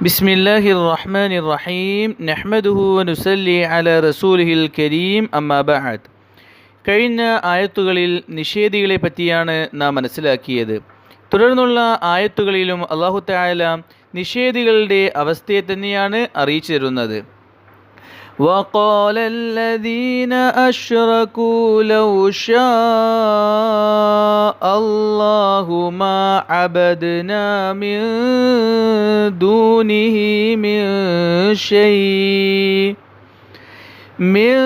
بسم الله الرحمن الرحيم نحمده ونسلي على رسوله الكريم أما بعد കഴിഞ്ഞ ആയത്തുകളിൽ നിഷേധികളെ പറ്റിയാണ് നാം മനസ്സിലാക്കിയത് തുടർന്നുള്ള ആയത്തുകളിലും അള്ളാഹു തായാല നിഷേധികളുടെ അവസ്ഥയെ തന്നെയാണ് അറിയിച്ചു തരുന്നത് وقال الذين أشركوا لو شاء الله ما عبدنا من دونه من شيء من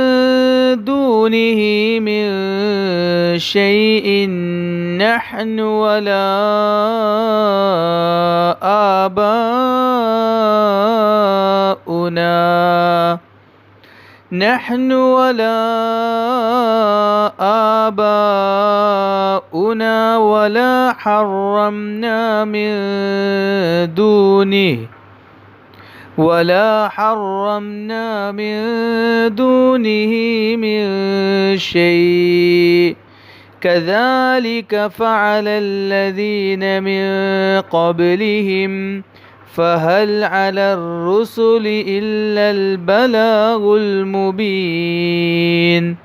دونه من شيء نحن ولا آباؤنا نحن ولا آباؤنا ولا حرمنا من دونه ولا حرمنا من دونه من شيء. كذلك فعل الذين من قبلهم فهل على الرسل إلا البلاغ المبين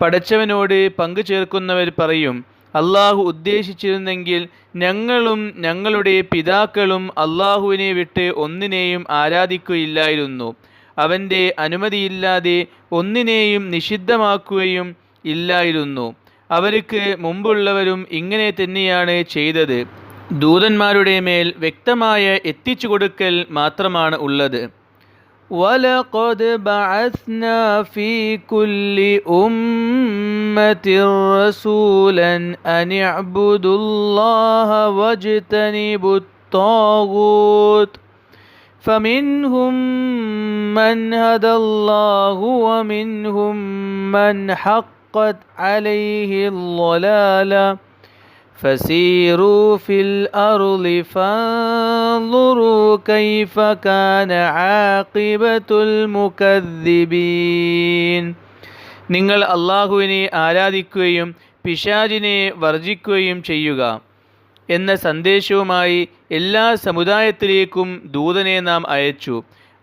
പടച്ചവനോട് പങ്കു ചേർക്കുന്നവർ പറയും അള്ളാഹു ഉദ്ദേശിച്ചിരുന്നെങ്കിൽ ഞങ്ങളും ഞങ്ങളുടെ പിതാക്കളും അള്ളാഹുവിനെ വിട്ട് ഒന്നിനെയും ആരാധിക്കുകയില്ലായിരുന്നു അവൻ്റെ അനുമതിയില്ലാതെ ഒന്നിനെയും നിഷിദ്ധമാക്കുകയും ഇല്ലായിരുന്നു അവർക്ക് മുമ്പുള്ളവരും ഇങ്ങനെ തന്നെയാണ് ചെയ്തത് ദൂതന്മാരുടെ മേൽ വ്യക്തമായ എത്തിച്ചു കൊടുക്കൽ മാത്രമാണ് ഉള്ളത് ولقد بعثنا في كل أمة رسولا أن اعبدوا الله واجتنبوا الطاغوت فمنهم من هدى الله ومنهم من حقت عليه الضلاله فسيروا في الأرض فانظروا كيف كان عاقبة المكذبين. നിങ്ങൾ അള്ളാഹുവിനെ ആരാധിക്കുകയും പിശാജിനെ വർജിക്കുകയും ചെയ്യുക എന്ന സന്ദേശവുമായി എല്ലാ സമുദായത്തിലേക്കും ദൂതനെ നാം അയച്ചു.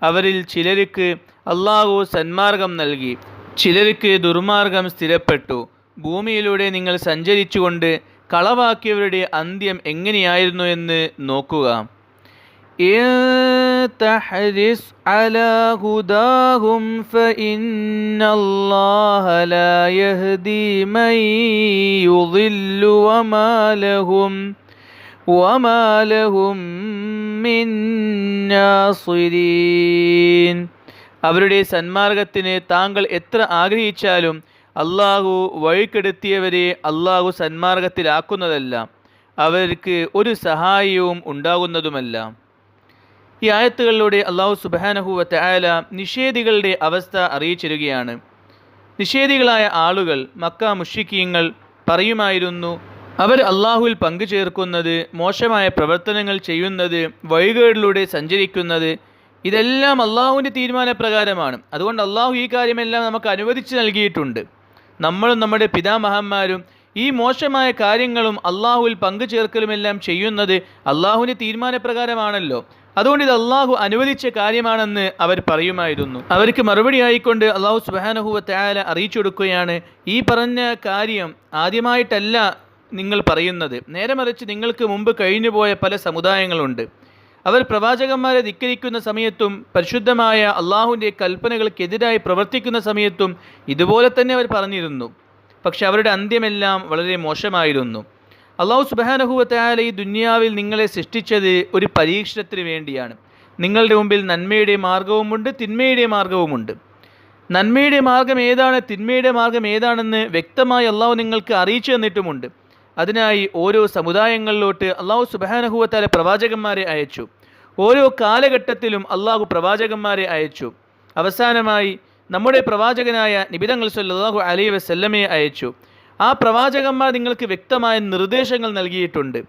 അവരിൽ ചിലർക്ക് അള്ളാഹു സന്മാർഗം നൽകി ചിലർക്ക് ദുർമാർഗം സ്ഥിരപ്പെട്ടു. ഭൂമിയിലൂടെ നിങ്ങൾ സഞ്ചരിച്ചുകൊണ്ട് കളവാക്കിയവരുടെ അന്ത്യം എങ്ങനെയായിരുന്നു എന്ന് നോക്കുക تحرص على هداهم فإن الله لا يهدي من يضل وما لهم وما لهم من ناصرين അവരുടെ സന്മാർഗത്തിന് താങ്കൾ എത്ര ആഗ്രഹിച്ചാലും അള്ളാഹു വഴിക്കെടുത്തിയവരെ അള്ളാഹു സന്മാർഗത്തിലാക്കുന്നതല്ല അവർക്ക് ഒരു സഹായവും ഉണ്ടാകുന്നതുമല്ല. ഈ ആയത്തുകളിലൂടെ അള്ളാഹു സുബാനഹുവത്തെ ആയാല നിഷേധികളുടെ അവസ്ഥ അറിയിച്ചിരുകയാണ് നിഷേധികളായ ആളുകൾ മക്ക മുഷിക്കീങ്ങൾ പറയുമായിരുന്നു അവർ അള്ളാഹുവിൽ പങ്കുചേർക്കുന്നത് മോശമായ പ്രവർത്തനങ്ങൾ ചെയ്യുന്നത് വഴികേടിലൂടെ സഞ്ചരിക്കുന്നത് ഇതെല്ലാം അള്ളാഹുവിന്റെ തീരുമാനപ്രകാരമാണ്. അതുകൊണ്ട് അള്ളാഹു ഈ കാര്യമെല്ലാം നമുക്ക് അനുവദിച്ച് നൽകിയിട്ടുണ്ട്. നമ്മളും നമ്മുടെ പിതാമഹന്മാരും ഈ മോശമായ കാര്യങ്ങളും അള്ളാഹുവിൽ പങ്കു ചേർക്കലുമെല്ലാം ചെയ്യുന്നത് അള്ളാഹുവിന്റെ തീരുമാനപ്രകാരമാണല്ലോ. അതുകൊണ്ട് ഇത് അള്ളാഹു അനുവദിച്ച കാര്യമാണെന്ന് അവർ പറയുമായിരുന്നു. അവർക്ക് മറുപടി ആയിക്കൊണ്ട് അള്ളാഹു സുബാനഹുവ അറിയിച്ചു കൊടുക്കുകയാണ് ഈ പറഞ്ഞ കാര്യം ആദ്യമായിട്ടല്ല നിങ്ങൾ പറയുന്നത്. നേരെ മറിച്ച് നിങ്ങൾക്ക് മുമ്പ് കഴിഞ്ഞുപോയ പല സമുദായങ്ങളുണ്ട്. അവർ പ്രവാചകന്മാരെ ധിക്കരിക്കുന്ന സമയത്തും പരിശുദ്ധമായ അള്ളാഹുവിന്റെ കൽപ്പനകൾക്കെതിരായി പ്രവർത്തിക്കുന്ന സമയത്തും ഇതുപോലെ തന്നെ അവർ പറഞ്ഞിരുന്നു. പക്ഷെ അവരുടെ അന്ത്യമെല്ലാം വളരെ മോശമായിരുന്നു. അള്ളാഹു സുബാനഹുവത്തായാല ഈ ദുന്യാവിൽ നിങ്ങളെ സൃഷ്ടിച്ചത് ഒരു പരീക്ഷണത്തിന് വേണ്ടിയാണ്. നിങ്ങളുടെ മുമ്പിൽ നന്മയുടെ മാർഗവുമുണ്ട് തിന്മയുടെ മാർഗവുമുണ്ട്. നന്മയുടെ മാർഗം ഏതാണ് തിന്മയുടെ മാർഗം ഏതാണെന്ന് വ്യക്തമായി അള്ളാഹു നിങ്ങൾക്ക് അറിയിച്ചു തന്നിട്ടുമുണ്ട്. അതിനായി ഓരോ സമുദായങ്ങളിലോട്ട് അള്ളാഹു സുബാനഹുവത്താലെ പ്രവാചകന്മാരെ അയച്ചു. ഓരോ കാലഘട്ടത്തിലും അള്ളാഹു പ്രവാചകന്മാരെ അയച്ചു. അവസാനമായി നമ്മുടെ പ്രവാചകനായ നിബിതങ്ങൾ സല്ലാഹു അലൈ വസല്ലമയെ അയച്ചു. ആ പ്രവാചകന്മാർ നിങ്ങൾക്ക് വ്യക്തമായ നിർദ്ദേശങ്ങൾ നൽകിയിട്ടുണ്ട്.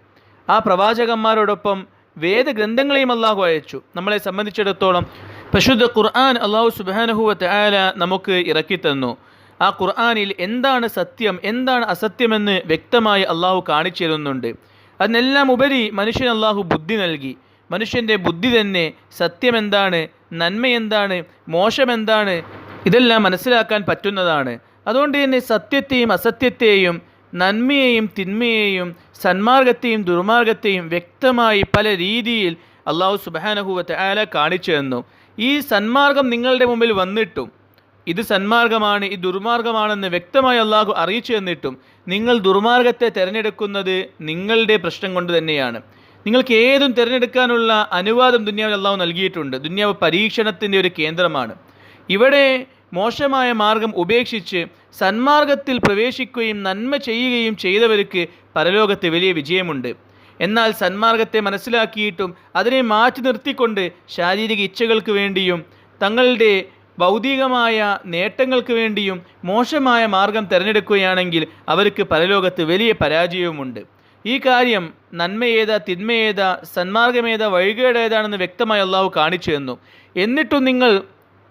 ആ പ്രവാചകന്മാരോടൊപ്പം വേദഗ്രന്ഥങ്ങളെയും അള്ളാഹു അയച്ചു. നമ്മളെ സംബന്ധിച്ചിടത്തോളം പശുദ്ധ ഖുർആൻ അള്ളാഹു സുബാനഹുവത്ത് ആല നമുക്ക് ഇറക്കിത്തന്നു ആ ഖുർആാനിൽ എന്താണ് സത്യം എന്താണ് അസത്യമെന്ന് വ്യക്തമായി അള്ളാഹു കാണിച്ചു തരുന്നുണ്ട്. അതിനെല്ലാം ഉപരി മനുഷ്യൻ അള്ളാഹു ബുദ്ധി നൽകി. മനുഷ്യന്റെ ബുദ്ധി തന്നെ സത്യമെന്താണ് നന്മയെന്താണ് മോശമെന്താണ് ഇതെല്ലാം മനസ്സിലാക്കാൻ പറ്റുന്നതാണ്. അതുകൊണ്ട് തന്നെ സത്യത്തെയും അസത്യത്തെയും നന്മയെയും തിന്മയെയും സന്മാർഗത്തെയും ദുർമാർഗത്തെയും വ്യക്തമായി പല രീതിയിൽ അള്ളാഹു സുബാനഹുവത്തെ ആല കാണിച്ചു തന്നു. ഈ സന്മാർഗം നിങ്ങളുടെ മുമ്പിൽ വന്നിട്ടും ഇത് സന്മാർഗമാണ് ഈ ദുർമാർഗമാണെന്ന് വ്യക്തമായി അള്ളാഹു അറിയിച്ചു തന്നിട്ടും നിങ്ങൾ ദുർമാർഗത്തെ തിരഞ്ഞെടുക്കുന്നത് നിങ്ങളുടെ പ്രശ്നം കൊണ്ട് തന്നെയാണ്. നിങ്ങൾക്ക് ഏതും തിരഞ്ഞെടുക്കാനുള്ള അനുവാദം ദുന്യാവിൽ അള്ളാഹു നൽകിയിട്ടുണ്ട്. ദുന്യാവ് പരീക്ഷണത്തിന്റെ ഒരു കേന്ദ്രമാണ്. ഇവിടെ മോശമായ മാർഗം ഉപേക്ഷിച്ച് സന്മാർഗത്തിൽ പ്രവേശിക്കുകയും നന്മ ചെയ്യുകയും ചെയ്തവർക്ക് പരലോകത്ത് വലിയ വിജയമുണ്ട്. എന്നാൽ സന്മാർഗത്തെ മനസ്സിലാക്കിയിട്ടും അതിനെ മാറ്റി നിർത്തിക്കൊണ്ട് ശാരീരിക ഇച്ഛകൾക്ക് വേണ്ടിയും തങ്ങളുടെ ഭൗതികമായ നേട്ടങ്ങൾക്ക് വേണ്ടിയും മോശമായ മാർഗം തിരഞ്ഞെടുക്കുകയാണെങ്കിൽ അവർക്ക് പരലോകത്ത് വലിയ പരാജയവുമുണ്ട്. ഈ കാര്യം നന്മയേതാ തിന്മയേതാ സന്മാർഗമേതാ വഴികേടേതാണെന്ന് വ്യക്തമായി അള്ളാഹു കാണിച്ചു തന്നു. എന്നിട്ടും നിങ്ങൾ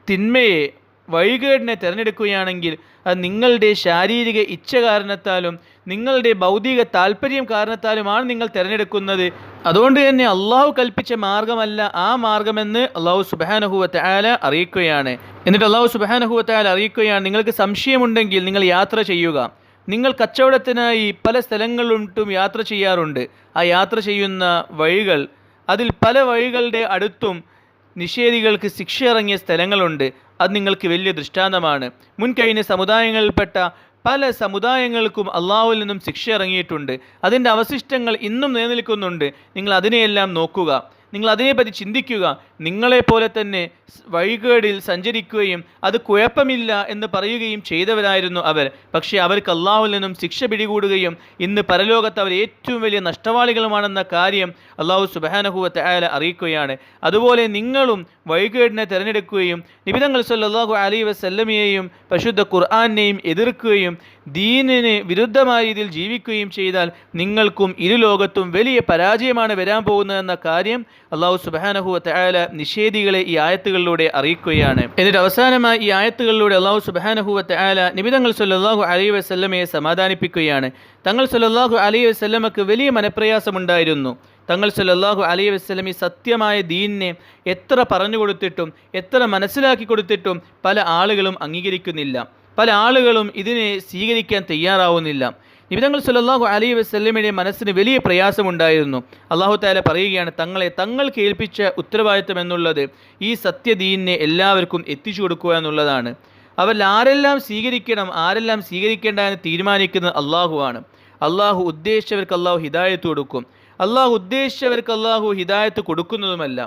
തിന്മയെ വഴികേടിനെ തിരഞ്ഞെടുക്കുകയാണെങ്കിൽ അത് നിങ്ങളുടെ ശാരീരിക ഇച്ഛ കാരണത്താലും നിങ്ങളുടെ ഭൗതിക താല്പര്യം കാരണത്താലുമാണ് നിങ്ങൾ തിരഞ്ഞെടുക്കുന്നത്. അതുകൊണ്ട് തന്നെ അള്ളാഹു കൽപ്പിച്ച മാർഗമല്ല ആ മാർഗമെന്ന് അള്ളാഹു സുബാനഹുവത്തെ ആല അറിയിക്കുകയാണ്. എന്നിട്ട് അള്ളാഹു സുബാനഹുവത്തെ ആല അറിയിക്കുകയാണ് നിങ്ങൾക്ക് സംശയമുണ്ടെങ്കിൽ നിങ്ങൾ യാത്ര ചെയ്യുക. നിങ്ങൾ കച്ചവടത്തിനായി പല സ്ഥലങ്ങളിലും യാത്ര ചെയ്യാറുണ്ട്. ആ യാത്ര ചെയ്യുന്ന വഴികൾ അതിൽ പല വഴികളുടെ അടുത്തും നിഷേധികൾക്ക് ശിക്ഷ ഇറങ്ങിയ സ്ഥലങ്ങളുണ്ട്. അത് നിങ്ങൾക്ക് വലിയ ദൃഷ്ടാന്തമാണ്. മുൻകഴിഞ്ഞ സമുദായങ്ങളിൽപ്പെട്ട പല സമുദായങ്ങൾക്കും അള്ളാഹുവിൽ നിന്നും ശിക്ഷ ഇറങ്ങിയിട്ടുണ്ട് അതിന്റെ അവശിഷ്ടങ്ങൾ ഇന്നും നിലനിൽക്കുന്നുണ്ട്. നിങ്ങൾ അതിനെയെല്ലാം നോക്കുക. നിങ്ങൾ അതിനെപ്പറ്റി ചിന്തിക്കുക. നിങ്ങളെപ്പോലെ തന്നെ വഴികേടിൽ സഞ്ചരിക്കുകയും അത് കുഴപ്പമില്ല എന്ന് പറയുകയും ചെയ്തവരായിരുന്നു അവർ. പക്ഷേ അവർക്ക് അള്ളാഹുവിൽ നിന്നും ശിക്ഷ പിടികൂടുകയും ഇന്ന് പരലോകത്ത് അവർ ഏറ്റവും വലിയ നഷ്ടവാളികളുമാണെന്ന കാര്യം അള്ളാഹു സുബാനഹുവത്തെ അയാളെ അറിയിക്കുകയാണ്. അതുപോലെ നിങ്ങളും വഴികേടിനെ തിരഞ്ഞെടുക്കുകയും നിബിതങ്ങൾ സല്ലാഹു അലി വസല്ലമയെയും പരിശുദ്ധ ഖുർആാനെയും എതിർക്കുകയും ദീനിന് വിരുദ്ധമായ രീതിയിൽ ജീവിക്കുകയും ചെയ്താൽ നിങ്ങൾക്കും ഇരു ലോകത്തും വലിയ പരാജയമാണ് വരാൻ പോകുന്നതെന്ന കാര്യം അള്ളാഹു സുബാനഹു തയാല നിഷേധികളെ ഈ ആയത്തുകളിലൂടെ അറിയിക്കുകയാണ്. എന്നിട്ട് അവസാനമായി ഈ ആയത്തുകളിലൂടെ അള്ളാഹു സുബാനഹു തയാല നിബിതങ്ങൾ സല്ലാഹു അലൈഹി വസല്ലമയെ സമാധാനിപ്പിക്കുകയാണ്. തങ്ങൾ സല്ലാഹു അലൈഹി വസല്ലമക്ക് വലിയ മനപ്രയാസമുണ്ടായിരുന്നു. തങ്ങൾ സല്ലാഹു അലൈഹി വസ്ലം ഈ സത്യമായ ദീനിനെ എത്ര പറഞ്ഞു കൊടുത്തിട്ടും എത്ര മനസ്സിലാക്കി കൊടുത്തിട്ടും പല ആളുകളും അംഗീകരിക്കുന്നില്ല. പല ആളുകളും ഇതിനെ സ്വീകരിക്കാൻ തയ്യാറാവുന്നില്ല. നിബിതങ്ങൾ സല്ലാഹു അലൈഹി വസല്ലമയുടെ മനസ്സിന് വലിയ പ്രയാസമുണ്ടായിരുന്നു. അള്ളാഹു താല പറയുകയാണ് തങ്ങളെ തങ്ങൾ ഏൽപ്പിച്ച ഉത്തരവാദിത്തം എന്നുള്ളത് ഈ സത്യദീനിനെ എല്ലാവർക്കും എത്തിച്ചു കൊടുക്കുക എന്നുള്ളതാണ്. അവരിൽ ആരെല്ലാം സ്വീകരിക്കണം ആരെല്ലാം സ്വീകരിക്കേണ്ട എന്ന് തീരുമാനിക്കുന്നത് അള്ളാഹുവാണ് അള്ളാഹു ഉദ്ദേശിച്ചവർക്ക് അള്ളാഹു ഹിദായത്ത് കൊടുക്കും. അള്ളാഹു ഉദ്ദേശിച്ചവർക്ക് അള്ളാഹു ഹിദായത്ത് കൊടുക്കുന്നതുമല്ല.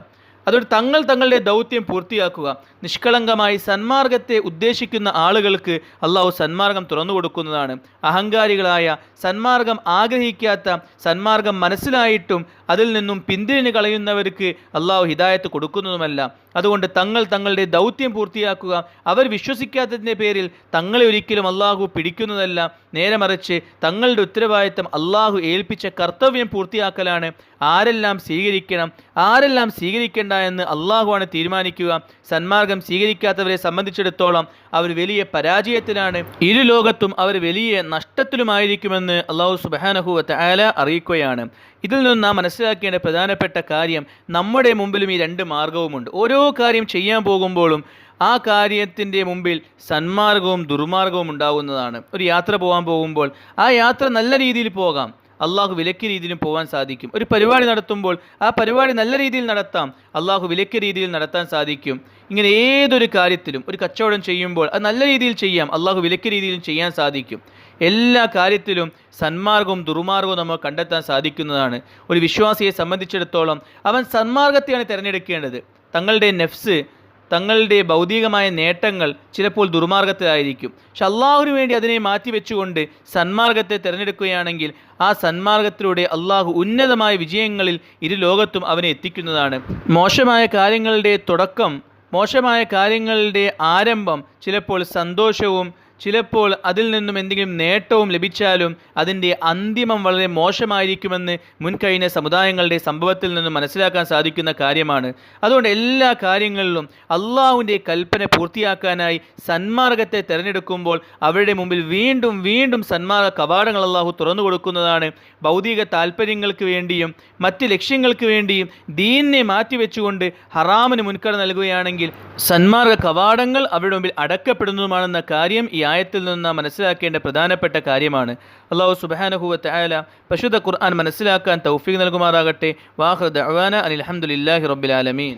അതുകൊണ്ട് തങ്ങൾ തങ്ങളുടെ ദൗത്യം പൂർത്തിയാക്കുക. നിഷ്കളങ്കമായി സന്മാർഗത്തെ ഉദ്ദേശിക്കുന്ന ആളുകൾക്ക് അള്ളാഹു സന്മാർഗം തുറന്നു കൊടുക്കുന്നതാണ്. അഹങ്കാരികളായ സന്മാർഗം ആഗ്രഹിക്കാത്ത സന്മാർഗം മനസ്സിലായിട്ടും അതിൽ നിന്നും പിന്തിരിഞ്ഞ് കളയുന്നവർക്ക് അള്ളാഹു ഹിദായത്ത് കൊടുക്കുന്നതുമല്ല. അതുകൊണ്ട് തങ്ങൾ തങ്ങളുടെ ദൗത്യം പൂർത്തിയാക്കുക അവർ വിശ്വസിക്കാത്തതിന്റെ പേരിൽ തങ്ങളെ ഒരിക്കലും അള്ളാഹു പിടിക്കുന്നതല്ല. നേരെ മറിച്ച് തങ്ങളുടെ ഉത്തരവാദിത്തം അള്ളാഹു ഏൽപ്പിച്ച കർത്തവ്യം പൂർത്തിയാക്കലാണ്. ആരെല്ലാം സ്വീകരിക്കണം ആരെല്ലാം സ്വീകരിക്കേണ്ട എന്ന് അള്ളാഹുവാണ് തീരുമാനിക്കുക. സന്മാർഗം സ്വീകരിക്കാത്തവരെ സംബന്ധിച്ചിടത്തോളം അവർ വലിയ പരാജയത്തിലാണ്. ഇരു ലോകത്തും അവർ വലിയ നഷ്ടത്തിലുമായിരിക്കുമെന്ന് അള്ളാഹു സുബാനഹുവത്ത് ആല അറിയിക്കുകയാണ്. ഇതിൽ നിന്ന് നാം മനസ്സിലാക്കേണ്ട പ്രധാനപ്പെട്ട കാര്യം നമ്മുടെ മുമ്പിലും ഈ രണ്ട് മാർഗവുമുണ്ട്. ഓരോ കാര്യം ചെയ്യാൻ പോകുമ്പോഴും ആ കാര്യത്തിന്റെ മുമ്പിൽ സന്മാർഗവും ദുർമാർഗവും ഉണ്ടാകുന്നതാണ്. ഒരു യാത്ര പോകാൻ പോകുമ്പോൾ ആ യാത്ര നല്ല രീതിയിൽ പോകാം. അള്ളാഹു വിലക്ക് രീതിയിലും പോകാൻ സാധിക്കും. ഒരു പരിപാടി നടത്തുമ്പോൾ ആ പരിപാടി നല്ല രീതിയിൽ നടത്താം. അള്ളാഹു വിലക്ക് രീതിയിൽ നടത്താൻ സാധിക്കും. ഇങ്ങനെ ഏതൊരു കാര്യത്തിലും ഒരു കച്ചവടം ചെയ്യുമ്പോൾ അത് നല്ല രീതിയിൽ ചെയ്യാം. അള്ളാഹു വിലക്ക് രീതിയിലും ചെയ്യാൻ സാധിക്കും. എല്ലാ കാര്യത്തിലും സന്മാർഗവും ദുർമാർഗവും നമുക്ക് കണ്ടെത്താൻ സാധിക്കുന്നതാണ്. ഒരു വിശ്വാസിയെ സംബന്ധിച്ചിടത്തോളം അവൻ സന്മാർഗത്തെയാണ് തിരഞ്ഞെടുക്കേണ്ടത്. തങ്ങളുടെ നെഫ്സ് തങ്ങളുടെ ഭൗതികമായ നേട്ടങ്ങൾ ചിലപ്പോൾ ദുർമാർഗത്തിലായിരിക്കും. പക്ഷെ അള്ളാഹുവിന് വേണ്ടി അതിനെ മാറ്റി വെച്ചുകൊണ്ട് സന്മാർഗത്തെ തിരഞ്ഞെടുക്കുകയാണെങ്കിൽ ആ സന്മാർഗത്തിലൂടെ അള്ളാഹു ഉന്നതമായ വിജയങ്ങളിൽ ഇരു ലോകത്തും അവനെ എത്തിക്കുന്നതാണ്. മോശമായ കാര്യങ്ങളുടെ തുടക്കം മോശമായ കാര്യങ്ങളുടെ ആരംഭം ചിലപ്പോൾ സന്തോഷവും ചിലപ്പോൾ അതിൽ നിന്നും എന്തെങ്കിലും നേട്ടവും ലഭിച്ചാലും അതിന്റെ അന്തിമം വളരെ മോശമായിരിക്കുമെന്ന് മുൻകഴിഞ്ഞ സമുദായങ്ങളുടെ സംഭവത്തിൽ നിന്നും മനസ്സിലാക്കാൻ സാധിക്കുന്ന കാര്യമാണ്. അതുകൊണ്ട് എല്ലാ കാര്യങ്ങളിലും അള്ളാഹുവിന്റെ കൽപ്പന പൂർത്തിയാക്കാനായി സന്മാർഗത്തെ തിരഞ്ഞെടുക്കുമ്പോൾ അവരുടെ മുമ്പിൽ വീണ്ടും വീണ്ടും സന്മാർഗ കവാടങ്ങൾ അള്ളാഹു തുറന്നു കൊടുക്കുന്നതാണ്. ഭൗതിക താല്പര്യങ്ങൾക്ക് വേണ്ടിയും മറ്റ് ലക്ഷ്യങ്ങൾക്ക് വേണ്ടിയും ദീനിനെ മാറ്റിവെച്ചുകൊണ്ട് ഹറാമിന് മുൻകട നൽകുകയാണെങ്കിൽ സന്മാർഗ കവാടങ്ങൾ അവരുടെ മുമ്പിൽ അടക്കപ്പെടുന്നതുമാണെന്ന കാര്യം ഈ ആയത്തിൽ നിന്ന് മനസ്സിലാക്കേണ്ട പ്രധാനപ്പെട്ട കാര്യമാണ്. അള്ളാഹു സുബാനഹുവത്ത് ആയ പശുദ്ധ ഖുർആൻ മനസ്സിലാക്കാൻ തൗഫീഖ് നൽകുമാറാകട്ടെ. വാഹൃദ് അവാന അനിൽ അഹമ്മദില്ലാഹി റബ്ബിൽ ആലമീൻ.